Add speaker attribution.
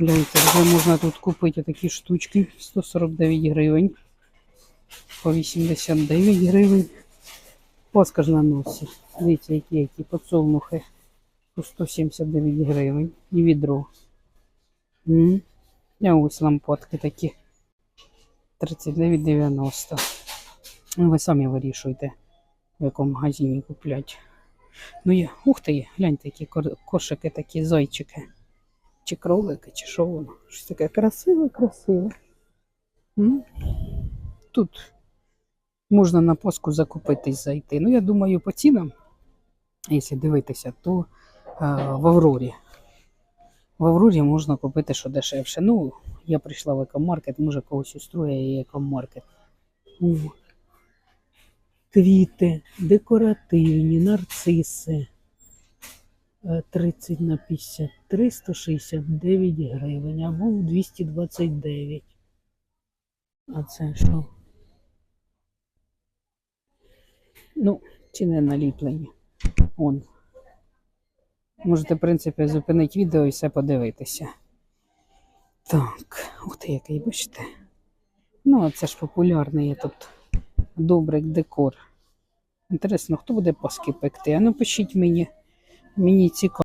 Speaker 1: Гляньте, вже можна тут купити такі штучки 149 гривень. По 89 гривень. Паска ж на носі. Дивіться, які які подсолнухи. По 179 гривень. І відро. М. А ось лампадки такі. 39,90. Ну, ви самі вирішуєте, в якому магазині купляти. Ну є, ух ти, гляньте, які кошики, такі зайчики. Чи кролики, чи що воно. Щось таке красиве, красиве. Тут можна на поску закупитись зайти. Ну, я думаю, по цінам, якщо дивитися, то а, в Аврорі. В Аврорі можна купити що дешевше. Ну, я прийшла в екомаркет, може когось устроює екомаркет. Квіти, декоративні, нарциси. Е, 30 на 53, 169 гривень, а був 229. А це що? Ну, чи не наліплені. Он. Можете, в принципі, зупинити відео і все подивитися. Так, ти, який, бачите. Ну, а це ж популярний тут добрий декор. Інтересно, хто буде паски пекти? А ну пишіть мені. Мені цікаво.